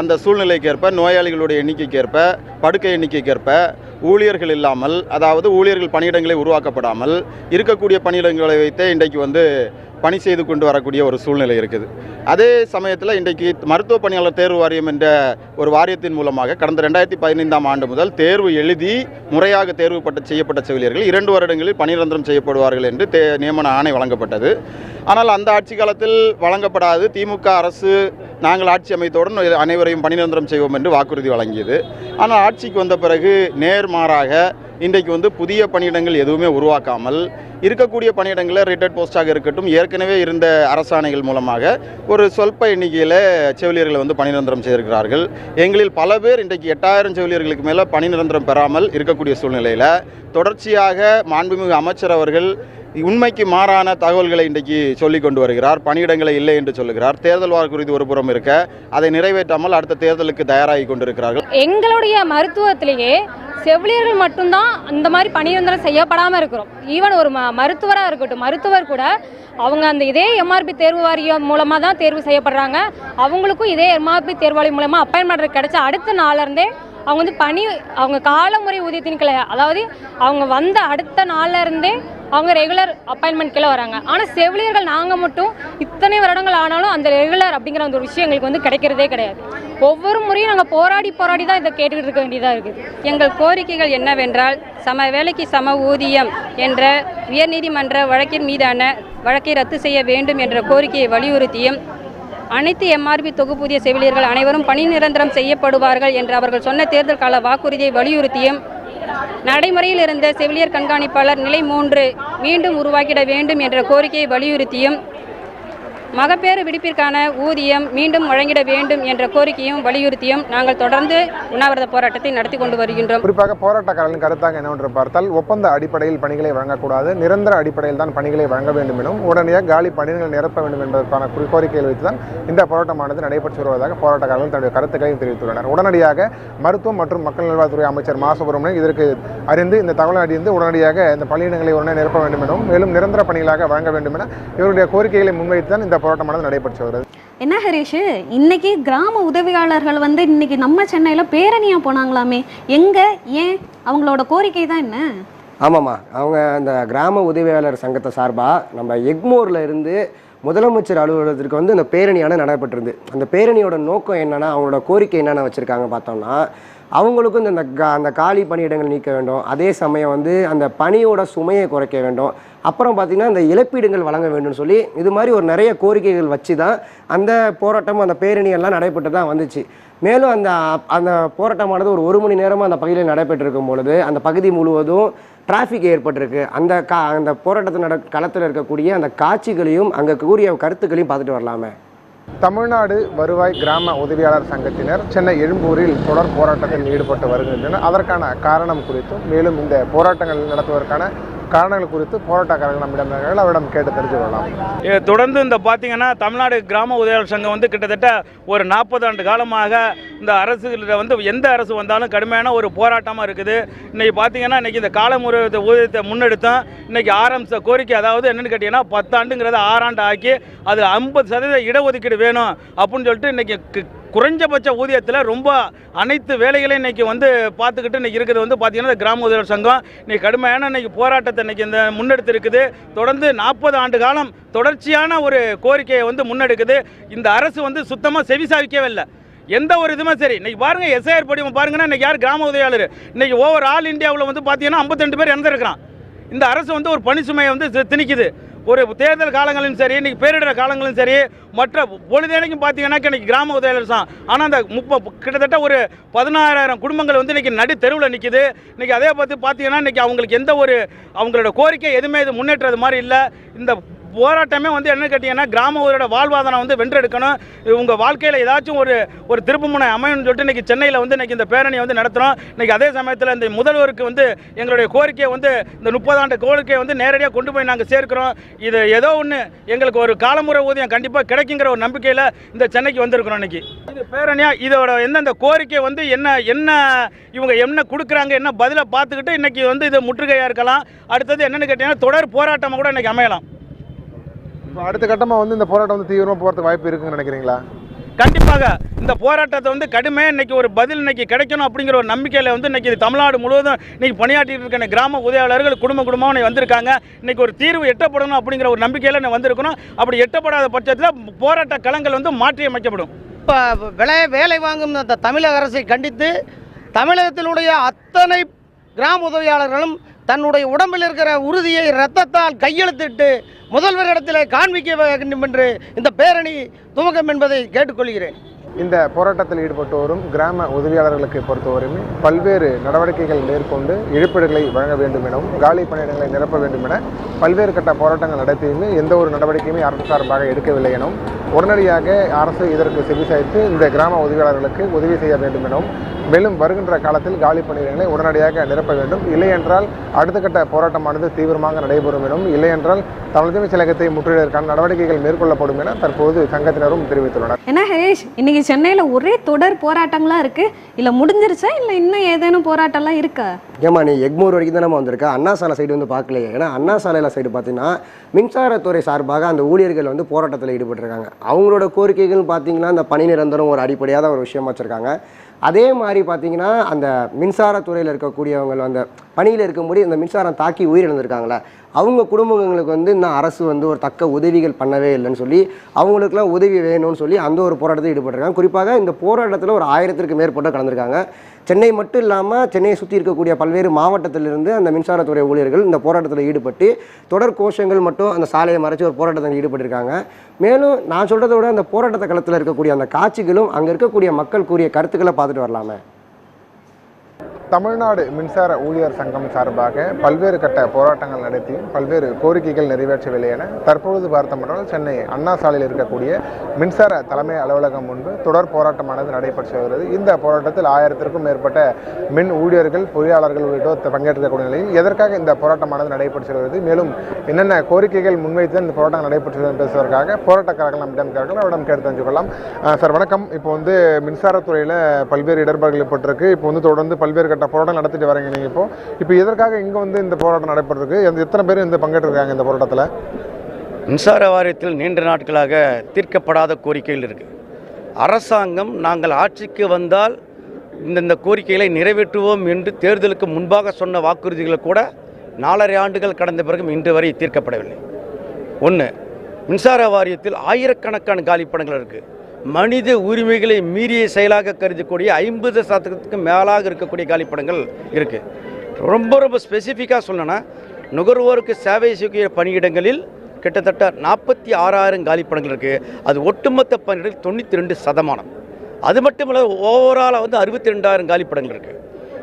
அந்த சூழ்நிலைக்கேற்ப நோயாளிகளுடைய எண்ணிக்கைக்கேற்ப படுக்கை எண்ணிக்கைக்கேற்ப ஊழியர்கள் இல்லாமல் அதாவது ஊழியர்கள் பணியிடங்களை உருவாக்கப்படாமல் இருக்கக்கூடிய பணியிடங்களை வைத்தே இன்றைக்கு வந்து பணி செய்து கொண்டு வரக்கூடிய ஒரு சூழ்நிலை இருக்குது. அதே சமயத்தில் இன்றைக்கு மருத்துவ பணியாளர் தேர்வு வாரியம் என்ற ஒரு வாரியத்தின் மூலமாக கடந்த ரெண்டாயிரத்தி பதினைந்தாம் ஆண்டு முதல் தேர்வு எழுதி முறையாக தேர்வு பட்ட செய்யப்பட்ட செவிலியர்கள் இரண்டு வருடங்களில் பணிநிரந்தரம் செய்யப்படுவார்கள் என்று தே நியமன ஆணை வழங்கப்பட்டது. ஆனால் அந்த ஆட்சி காலத்தில் வழங்கப்படாது. திமுக அரசு நாங்கள் ஆட்சி அமைத்தவுடன் அனைவரையும் பணிநிரந்தரம் செய்வோம் என்று வாக்குறுதி வழங்கியது. ஆனால் ஆட்சிக்கு வந்த பிறகு நேர்மாறாக இன்றைக்கு வந்து புதிய பணியிடங்கள் எதுவுமே உருவாக்காமல் இருக்கக்கூடிய பணியிடங்களில் ரிட்டையர்ட் போஸ்டாக இருக்கட்டும் ஏற்கனவே இருந்த அரசாணைகள் மூலமாக ஒரு சொல்ப எண்ணிக்கையில் செவிலியர்களை வந்து பணி நிரந்தரம் செய்திருக்கிறார்கள். எங்களில் பல பேர் இன்றைக்கு எட்டாயிரம் செவிலியர்களுக்கு மேலே பணி நிரந்தரம் பெறாமல் இருக்கக்கூடிய சூழ்நிலையில் தொடர்ச்சியாக மாண்புமிகு அமைச்சர் அவர்கள் உண்மைக்கு மாறான தகவல்களை இன்றைக்கு சொல்லிக் கொண்டு வருகிறார். பணியிடங்களை இல்லை என்று சொல்லுகிறார். தேர்தல் வாக்குறுதி ஒரு புறம் இருக்க அதை நிறைவேற்றாமல் அடுத்த தேர்தலுக்கு தயாராகி கொண்டிருக்கிறார்கள். எங்களுடைய மருத்துவத்திலேயே செவிலியர்கள் மட்டும்தான் இந்த மாதிரி பணியந்திரம் செய்யப்படாமல் இருக்கிறோம். ஈவன் ஒரு ம மருத்துவராக இருக்கட்டும் மருத்துவர் கூட அவங்க அந்த இதே எம்ஆர்பி தேர்வு வாரியம் மூலமாக தான் தேர்வு செய்யப்படுறாங்க. அவங்களுக்கும் இதே எம்ஆர்பி தேர்வாளி மூலமாக அப்பாயின்மெண்ட் கிடைச்ச அடுத்த நாளிலேருந்தே அவங்க வந்து பணி அவங்க காலமுறை ஊதியத்தின் கிளை அதாவது அவங்க வந்த அடுத்த நாளிலேருந்தே அவங்க ரெகுலர் அப்பாயின்மெண்ட் கீழே வராங்க. ஆனால் செவிலியர்கள் நாங்கள் மட்டும் இத்தனை வருடங்கள் ஆனாலும் அந்த ரெகுலர் அப்படிங்கிற அந்த ஒரு விஷயம் எங்களுக்கு வந்து கிடைக்கிறதே கிடையாது. ஒவ்வொரு முறையும் நாங்கள் போராடி போராடி தான் இதை கேட்டுக்கிட்டு இருக்க வேண்டியதாக இருக்குது. எங்கள் கோரிக்கைகள் என்னவென்றால் சம வேலைக்கு சம ஊதியம் என்ற உயர்நீதிமன்ற வழக்கின் மீதான வழக்கை ரத்து செய்ய வேண்டும் என்ற கோரிக்கையை வலியுறுத்தியும் அனைத்து எம்ஆர்பி தொகுப்புதிய செவிலியர்கள் அனைவரும் பணி நிரந்தரம் செய்யப்படுவார்கள் என்று அவர்கள் சொன்ன தேர்தல் கால வாக்குறுதியை வலியுறுத்தியும் நடைமுறையில் இருந்த செவிலியர் கண்காணிப்பாளர் நிலை மூன்று மீண்டும் உருவாக்கிட வேண்டும் என்ற கோரிக்கையை வலியுறுத்தியும் மகப்பேறு விடுப்பிற்கான ஊதியம் மீண்டும் வழங்கிட வேண்டும் என்ற கோரிக்கையும் வலியுறுத்தியும் நாங்கள் தொடர்ந்து உண்ணாவிரத போராட்டத்தை நடத்தி கொண்டு வருகின்றோம். குறிப்பாக போராட்டக்காரர்களின் கருத்தாக என்னவென்று பார்த்தால் ஒப்பந்த அடிப்படையில் பணிகளை வழங்கக்கூடாது நிரந்தர அடிப்படையில் தான் பணிகளை வழங்க வேண்டும் எனும் உடனடியாக காலி பணிகள் நிரப்ப வேண்டும் என்பதற்கான குறி- கோரிக்கைகளை வைத்து தான் இந்த போராட்டமானது நடைபெற்று வருவதாக போராட்டக்காரர்கள் தன்னுடைய கருத்துக்களையும் தெரிவித்துள்ளனர். உடனடியாக மருத்துவம் மற்றும் மக்கள் நல்வாழ்வுத்துறை அமைச்சர் மா. சுப்பிரமணியன் இதற்கு அறிந்து இந்த தகவலை அறிந்து உடனடியாக இந்த பணியிடங்களை உடனே நிரப்ப வேண்டும் எனவும் மேலும் நிரந்தர பணிகளாக வழங்க வேண்டும் என இவருடைய கோரிக்கைகளை முன்வைத்து தான் இந்த போராட்டமானது நடைபெற்று வருகிறது என்ன ஹரிஷ் இன்னைக்கு கிராம உதவியாளர்கள் வந்து இன்னைக்கு நம்ம சென்னையில் பேரணியா போனாங்களாமே. எங்க? ஏன்? அவங்களோட கோரிக்கை தான் என்ன? ஆமாம்மா. அவங்க அந்த கிராம உதவியாளர் சங்கத்தை சார்பாக நம்ம எக்மோரில் இருந்து முதலமைச்சர் அலுவலகத்திற்கு வந்து இந்த பேரணியான நடைபெற்றிருந்து அந்த பேரணியோட நோக்கம் என்னன்னா அவங்களோட கோரிக்கை என்னென்ன வச்சுருக்காங்க பார்த்தோம்னா அவங்களுக்கும் இந்த- கா- அந்த காலி பணியிடங்கள் நீக்க வேண்டும். அதே சமயம் வந்து அந்த பணியோட சுமையை குறைக்க வேண்டும். அப்புறம் பார்த்திங்கன்னா அந்த இழப்பீடுகள் வழங்க வேண்டும்னு சொல்லி இது மாதிரி ஒரு நிறைய கோரிக்கைகள் வச்சு தான் அந்த போராட்டம் அந்த பேரணியெல்லாம் நடைபெற்று தான் வந்துச்சு. மேலும் அந்த அந்த போராட்டமானது ஒரு ஒரு மணி நேரமாக அந்த பகுதியில் நடைபெற்றிருக்கும் பொழுது அந்த பகுதி முழுவதும் டிராஃபிக் ஏற்பட்டிருக்கு. அந்த கா அந்த போராட்டத்தில் நட களத்தில் இருக்கக்கூடிய அந்த காட்சிகளையும் அங்கே கூறிய கருத்துக்களையும் பார்த்துட்டு வரலாமே. தமிழ்நாடு வருவாய் கிராம உதவியாளர் சங்கத்தினர் சென்னை எழும்பூரில் தொடர் போராட்டத்தில் ஈடுபட்டு வருகின்றனர். அதற்கான காரணம் குறித்தும் மேலும் இந்த போராட்டங்கள் நடத்துவதற்கான காரணங்கள் குறித்து போராட்டக்காரர்கள் நம்மிடம் இருக்கிறார்கள். அவரிடம் கேட்டு தெரிஞ்சு கொள்ளலாம் தொடர்ந்து இந்த பார்த்தீங்கன்னா தமிழ்நாடு கிராம உதவியாளர் சங்கம் வந்து கிட்டத்தட்ட ஒரு நாற்பது ஆண்டு காலமாக இந்த அரசுகளில் வந்து எந்த அரசு வந்தாலும் கடுமையான ஒரு போராட்டமாக இருக்குது. இன்றைக்கி பார்த்தீங்கன்னா இன்றைக்கி இந்த காலமுறை ஊதியத்தை முன்னெடுத்தோம். இன்றைக்கி ஆரம்பித்த கோரிக்கை அதாவது என்னென்னு கேட்டிங்கன்னா பத்தாண்டுங்கிறத ஆறாண்டு ஆக்கி அது ஐம்பது சதவீத இடஒதுக்கீடு வேணும் அப்படின்னு சொல்லிட்டு இன்றைக்கி குறைஞ்சபட்ச ஊதியத்தில் ரொம்ப அனைத்து வேலைகளையும் இன்றைக்கி வந்து பார்த்துக்கிட்டு இன்றைக்கி இருக்குது. வந்து பார்த்திங்கன்னா இந்த கிராம உதவியாளர் சங்கம் இன்றைக்கி கடுமையான இன்னைக்கு போராட்டத்தை இன்னைக்கு இந்த முன்னெடுத்திருக்குது. தொடர்ந்து நாற்பது ஆண்டு காலம் தொடர்ச்சியான ஒரு கோரிக்கையை வந்து முன்னெடுக்குது. இந்த அரசு வந்து சுத்தமாக செவிசாவிக்கவே இல்லை எந்த ஒரு இதுவுமே சரி. இன்னைக்கு பாருங்கள் எஸ்ஐஆர் படிவம் பாருங்கன்னா இன்னைக்கு யார் கிராம உதவியாளர்? இன்றைக்கி ஓவர் ஆல் இந்தியாவில் வந்து பார்த்தீங்கன்னா 52 பேர் இறந்துருக்கிறான். இந்த அரசு வந்து ஒரு பணி சுமையை வந்து திணிக்குது. ஒரு தேர்தல் காலங்களிலும் சரி இன்றைக்கி பேரிடர் காலங்களிலும் சரி மற்ற பொழுதேனைக்கும் பார்த்தீங்கன்னா இன்றைக்கி கிராம உதவியாளர் தான் ஆனால் அந்த முப்ப கிட்டத்தட்ட ஒரு பதினாறாயிரம் குடும்பங்கள் வந்து இன்னைக்கு நடு தெருவில் நிற்கிது இன்றைக்கி அதே பார்த்து பார்த்தீங்கன்னா இன்றைக்கி அவங்களுக்கு எந்த ஒரு அவங்களோட கோரிக்கை எதுவுமே இது முன்னேற்றது மாதிரி இல்லை. இந்த போராட்டமே வந்து என்ன கேட்டிங்கன்னா கிராம ஊரோட வாழ்வாதாரம் வந்து வென்றெடுக்கணும். உங்கள் வாழ்க்கையில் ஏதாச்சும் ஒரு ஒரு திருப்புமுனை அமையணும்னு சொல்லிட்டு இன்றைக்கி சென்னையில் வந்து இன்றைக்கி இந்த பேரணியை வந்து நடத்துகிறோம் இன்றைக்கி அதே சமயத்தில் இந்த முதல்வருக்கு வந்து எங்களுடைய கோரிக்கையை வந்து இந்த முப்பதாண்டு கோரிக்கையை வந்து நேரடியாக கொண்டு போய் நாங்கள் சேர்க்கிறோம். இது ஏதோ ஒன்று எங்களுக்கு ஒரு காலமுறை ஊதியம் கண்டிப்பாக கிடைக்குங்கிற ஒரு நம்பிக்கையில் இந்த சென்னைக்கு வந்திருக்கிறோம் இன்றைக்கி இது பேரணியாக இதோட எந்தெந்த கோரிக்கை வந்து என்ன என்ன இவங்க என்ன கொடுக்குறாங்க என்ன பதிலை பார்த்துக்கிட்டு இன்றைக்கி வந்து இது முற்றுகையாக இருக்கலாம். அடுத்தது என்னென்னு கேட்டிங்கன்னா தொடர் போராட்டமாக கூட இன்றைக்கி அமையலாம். இப்போ அடுத்த கட்டமாக வந்து இந்த போராட்டம் வந்து தீவிரமாக போகிறதுக்கு வாய்ப்பு இருக்குன்னு நினைக்கிறீங்களா? கண்டிப்பாக. இந்த போராட்டத்தை வந்து கடுமையாக இன்னைக்கு ஒரு பதில் இன்னைக்கு கிடைக்கணும் அப்படிங்கிற ஒரு நம்பிக்கையில் வந்து இன்னைக்கு இது தமிழ்நாடு முழுவதும் இன்னைக்கு பணியாற்றிட்டு இருக்க கிராம உதவியாளர்கள் குடும்ப குடும்பமாக வந்திருக்காங்க. இன்னைக்கு ஒரு தீர்வு எட்டப்படணும் அப்படிங்கிற ஒரு நம்பிக்கையில் இன்னைக்கு வந்திருக்கணும். அப்படி எட்டப்படாத பட்சத்தில் போராட்ட களங்கள் வந்து மாற்றி அமைக்கப்படும் இப்போ விலை வேலை வாங்கும் அந்த தமிழக அரசை கண்டித்து தமிழகத்தினுடைய அத்தனை கிராம உதவியாளர்களும் தன்னுடைய உடம்பில் இருக்கிற உறுதியை இரத்தத்தால் கையெழுத்திட்டு முதல்வரிடத்தில் காண்பிக்க வேண்டும் என்று இந்த பேரணி துவக்கம் என்பதை கேட்டுக்கொள்கிறேன். இந்த போராட்டத்தில் ஈடுபட்டு வரும் கிராம உதவியாளர்களுக்கு பொறுத்தவரையுமே பல்வேறு நடவடிக்கைகள் மேற்கொண்டு இழப்பீடுகளை வழங்க வேண்டும் எனவும் காலி பணியிடங்களை நிரப்ப வேண்டும் என பல்வேறு கட்ட போராட்டங்கள் நடத்தியுமே எந்த ஒரு நடவடிக்கையுமே அரசு சார்பாக எடுக்கவில்லை எனவும் உடனடியாக அரசு இதற்கு செவிசாய்த்து இந்த கிராம உதவியாளர்களுக்கு உதவி செய்ய வேண்டும் எனவும் மேலும் வருகின்ற காலத்தில் காலி பணியிடங்களை உடனடியாக நிரப்ப வேண்டும். இல்லை என்றால் அடுத்த கட்ட போராட்டமானது தீவிரமாக நடைபெறும் எனவும் இல்லை என்றால் தலைமை செயலகத்தை முற்றுகையிடற்கான நடவடிக்கைகள் மேற்கொள்ளப்படும் என தற்போது சங்கத்தினரும் தெரிவித்துள்ளனர். என்ன ஹரேஷ் இன்னைக்கு சென்னையில் ஒரே தொடர் போராட்டங்களா இருக்கு? இல்லை முடிஞ்சிருச்சா? இல்லை இன்னும் ஏதேனும் போராட்டம்லாம் இருக்கா? ஏமா நீ எக்மோர் வரைக்கும் தான் நம்ம வந்திருக்க? அண்ணா சாலை சைடு வந்து பார்க்கலையே. ஏன்னா அண்ணா சாலையில் சைடு பார்த்தீங்கன்னா மின்சாரத்துறை சார்பாக அந்த ஊழியர்கள் வந்து போராட்டத்தில் ஈடுபட்டிருக்காங்க. அவங்களோட கோரிக்கைகள்னு பார்த்தீங்கன்னா அந்த பணி நிரந்தரம் ஒரு அடிப்படையாக ஒரு விஷயமா வச்சுருக்காங்க. அதே மாதிரி பார்த்தீங்கன்னா அந்த மின்சாரத்துறையில் இருக்கக்கூடியவங்க அந்த பணியில் இருக்கும்போது இந்த மின்சாரம் தாக்கி உயிரிழந்திருக்காங்களே அவங்க குடும்பங்களுக்கு வந்து இன்னும் அரசு வந்து ஒரு தக்க உதவிகள் பண்ணவே இல்லைன்னு சொல்லி அவங்களுக்குலாம் உதவி வேணும்னு சொல்லி அந்த ஒரு போராட்டத்தில் ஈடுபட்டிருக்காங்க. குறிப்பாக இந்த போராட்டத்தில் ஒரு ஆயிரத்திற்கு மேற்பட்ட கலந்துருக்காங்க. சென்னை மட்டும் இல்லாமல் சென்னையை சுற்றி இருக்கக்கூடிய பல்வேறு மாவட்டத்திலிருந்து அந்த மின்சாரத்துறை ஊழியர்கள் இந்த போராட்டத்தில் ஈடுபட்டு தொடர் கோஷங்கள் மட்டும் அந்த சாலையை மறைச்சு ஒரு போராட்டத்தில் ஈடுபட்டிருக்காங்க. மேலும் நான் சொல்கிறத விட அந்த போராட்டத்தை களத்தில் இருக்கக்கூடிய அந்த காட்சிகளும் அங்கே இருக்கக்கூடிய மக்கள் கூறிய கருத்துக்களை பார்த்துட்டு வரலாமே. தமிழ்நாடு மின்சார ஊழியர் சங்கம் சார்பாக பல்வேறு கட்ட போராட்டங்கள் நடத்தியும் பல்வேறு கோரிக்கைகள் நிறைவேற்றவில்லை என தற்பொழுது பார்த்தோம்னால் சென்னை அண்ணா சாலையில் இருக்கக்கூடிய மின்சார தலைமை அலுவலகம் முன்பு தொடர் போராட்டமானது நடைபெற்று வருகிறது. இந்த போராட்டத்தில் ஆயிரத்திற்கும் மேற்பட்ட மின் ஊழியர்கள் பொறியாளர்கள் உள்ளிட்டோர் பங்கேற்கக்கூடிய நிலையில் எதற்காக இந்த போராட்டமானது நடைபெற்று வருகிறது? மேலும் என்னென்ன கோரிக்கைகள் முன்வைத்து இந்த போராட்டம் நடைபெற்றது பேசுவதற்காக போராட்டக்காரர்கள் நம்மிடம் இருக்கிறார்கள் அவரிடம் கேட்டு தெரிஞ்சு கொள்ளலாம் சார் வணக்கம். இப்போ வந்து மின்சாரத்துறையில் பல்வேறு இடர்பாடுகள் ஏற்பட்டிருக்கு. இப்போ வந்து தொடர்ந்து பல்வேறு கட்ட போராட்டம் நடத்திட்டு வரீங்க நீங்கள் இப்போ. இப்போ எதற்காக இங்கே வந்து இந்த போராட்டம் நடைபெறதுக்கு எந்த- எத்தனை பேர் இந்த பங்கேற்றிருக்காங்க இந்த போராட்டத்தில்? மின்சார வாரியத்தில் நீண்ட நாட்களாக தீர்க்கப்படாத கோரிக்கைகள் இருக்குது அரசாங்கம் நாங்கள் ஆட்சிக்கு வந்தால் இந்தந்த கோரிக்கைகளை நிறைவேற்றுவோம் என்று தேர்தலுக்கு முன்பாக சொன்ன வாக்குறுதிகள் கூட நாலரை ஆண்டுகள் கடந்த பிறகும் இன்று வரை தீர்க்கப்படவில்லை. ஒன்று மின்சார வாரியத்தில் ஆயிரக்கணக்கான காலிப்படங்கள் இருக்குது மனித உரிமைகளை மீறிய செயலாக கருதக்கூடிய ஐம்பது சதவீதத்துக்கு மேலாக இருக்கக்கூடிய காலிப்படங்கள் இருக்குது ரொம்ப ரொம்ப ஸ்பெசிஃபிக்காக சொல்லணும்னா நுகர்வோருக்கு சேவை செய்யக்கூடிய பணியிடங்களில் கிட்டத்தட்ட நாற்பத்தி ஆறாயிரம் காலிப்படங்கள் இருக்குது அது ஒட்டுமொத்த பணியிடங்கள் தொண்ணூற்றி ரெண்டு சதமானம். அது மட்டும் இல்லை ஓவராலாக வந்து அறுபத்தி ரெண்டாயிரம் காலிப்படங்கள் இருக்குது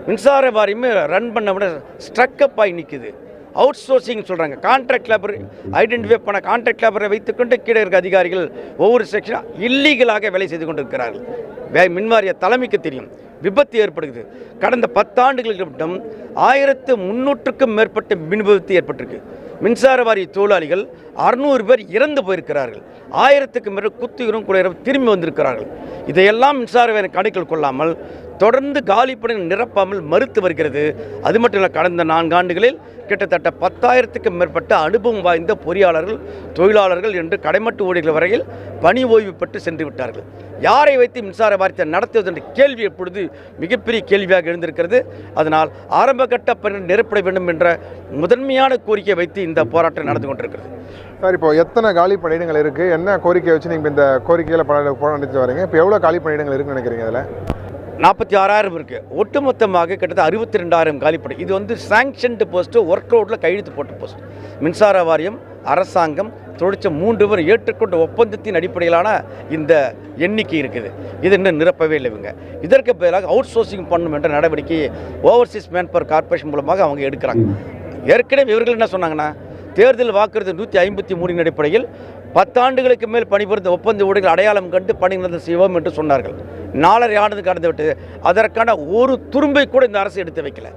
மின்சார வாரியமே ரன் பண்ண விட ஸ்ட்ரக்கப் ஆகி நிற்குது அவுட் சோர்சிங் சொல்கிறாங்க கான்ட்ராக்ட் லேபர் ஐடென்டிஃபை பண்ண கான்ட்ராக்ட் லேபரை வைத்துக்கொண்டு கீழே இருக்க அதிகாரிகள் ஒவ்வொரு செக்ஷனாக இல்லீகலாக வேலை செய்து கொண்டிருக்கிறார்கள். வே மின்வாரிய தலைமைக்கு தெரியும். விபத்து ஏற்படுகிறது. கடந்த பத்தாண்டுகளுக்கு மட்டும் ஆயிரத்து முன்னூற்றுக்கும் மேற்பட்ட மின் விபத்து ஏற்பட்டிருக்கு. மின்சார வாரிய தொழிலாளிகள் அறுநூறு பேர் இறந்து போயிருக்கிறார்கள். ஆயிரத்துக்கு மேற்பட்ட குத்துயிரும் கூட திரும்பி வந்திருக்கிறார்கள். இதையெல்லாம் மின்சார வாரியம் கணக்கில் கொள்ளாமல் தொடர்ந்து காலி நிரப்பாமல் மறுத்து வருகிறது. அது மட்டும் இல்லை கடந்த நான்காண்டுகளில் கிட்டத்தட்ட பத்தாயிரத்துக்கு மேற்பட்ட அனுபவம் வாய்ந்த பொறியாளர்கள் தொழிலாளர்கள் என்று கடைமட்டு ஊழியர்கள் வரையில் பணி ஓய்வு பெற்று சென்று விட்டார்கள். யாரை வைத்து மின்சார வாரியத்தை நடத்துவது என்ற கேள்வி எப்பொழுது மிகப்பெரிய கேள்வியாக எழுந்திருக்கிறது. அதனால் ஆரம்ப கட்ட பணிகள் நிரப்பட வேண்டும் என்ற முதன்மையான கோரிக்கை வைத்து இந்த போராட்டம் நடந்து கொண்டிருக்கிறது. சார் இப்போ எத்தனை காலி பணியிடங்கள் இருக்குது என்ன கோரிக்கை வச்சு நீங்கள் இந்த கோரிக்கையில் பல போராட்டம் வரீங்க? இப்போ எவ்வளோ காலி பணியிடங்கள் இருக்குன்னு நினைக்கிறீங்க அதில் நாற்பத்தி ஆறாயிரம் இருக்குது ஒட்டுமொத்தமாக கிட்டத்தட்ட அறுபத்தி ரெண்டாயிரம் காலிப்படை. இது வந்து சாங்ஷன்டு போஸ்ட்டு ஒர்க் அவுட்டில் கையெழுத்து போட்ட போஸ்ட் மின்சார வாரியம் அரசாங்கம் தொழிற்ச மூன்று பேர் ஏற்றுக்கொண்ட ஒப்பந்தத்தின் அடிப்படையிலான இந்த எண்ணிக்கை இருக்குது. இது இன்னும் நிரப்பவே இல்லை இவங்க. இதற்கு பதிலாக அவுட் சோர்சிங் பண்ணும் என்ற நடவடிக்கையை ஓவர்சீஸ் மேன்பவர் கார்ப்பரேஷன் மூலமாக அவங்க எடுக்கிறாங்க. ஏற்கனவே இவர்கள் என்ன சொன்னாங்கன்னா தேர்தல் வாக்குறுதி நூற்றி ஐம்பத்தி மூணின் அடிப்படையில் பத்தாண்டுகளுக்கு மேல் பணிபுரிந்த ஒப்பந்த ஊழியர்கள் அடையாளம் கண்டு பணி நிரந்தரம் செய்வோம் என்று சொன்னார்கள். நாலரை ஆண்டு கடந்து விட்டு அதற்கான ஒரு துரும்பை கூட இந்த அரசு எடுத்து வைக்கல.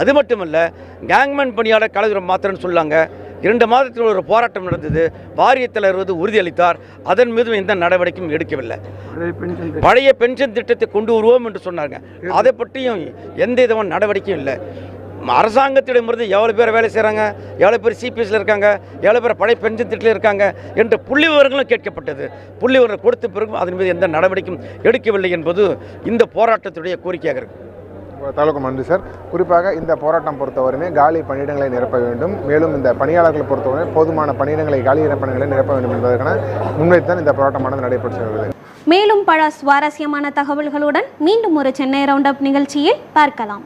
அது மட்டுமல்ல கேங்மேன் பணியாளர் கலைஞர் மாத்திரம்னு சொல்லாங்க. இரண்டு மாதத்தில் ஒரு போராட்டம் நடந்தது. வாரியத் தலைவர் வந்து உறுதியளித்தார். அதன் மீதும் எந்த நடவடிக்கையும் எடுக்கவில்லை. பழைய பென்ஷன் திட்டத்தை கொண்டு வருவோம் என்று சொன்னாங்க. அதை பற்றியும் எந்த விதமான நடவடிக்கையும் இல்லை. அரசாங்கத்திடமிருந்து எவ்வளோ பேர் வேலை செய்கிறாங்க எவ்வளோ பேர் சிபிஎஸ்ல இருக்காங்க? எவ்வளோ பேர் பழைய பென்ஷன் திட்டத்தில் இருக்காங்க? என்ற புள்ளி விவரங்களும் கேட்கப்பட்டது. புள்ளி விவரம் கொடுத்த பிறகும் அதன் மீது எந்த நடவடிக்கையும் எடுக்கவில்லை என்பது இந்த போராட்டத்துடைய கோரிக்கையாக இருக்கு. தாலுக்கு நன்றி சார் குறிப்பாக இந்த போராட்டம் பொறுத்தவரையுமே காலி பணியிடங்களை நிரப்ப வேண்டும். மேலும் இந்த பணியாளர்களை பொறுத்தவரை போதுமான பணியிடங்களை காலி பணிகளை நிரப்ப வேண்டும் என்பதற்கான முன்வைத்தான் இந்த போராட்டமானது நடைபெற்று வருகிறது மேலும் பல சுவாரஸ்யமான தகவல்களுடன் மீண்டும் ஒரு சென்னை ரவுண்ட் அப் நிகழ்ச்சியில் பார்க்கலாம்.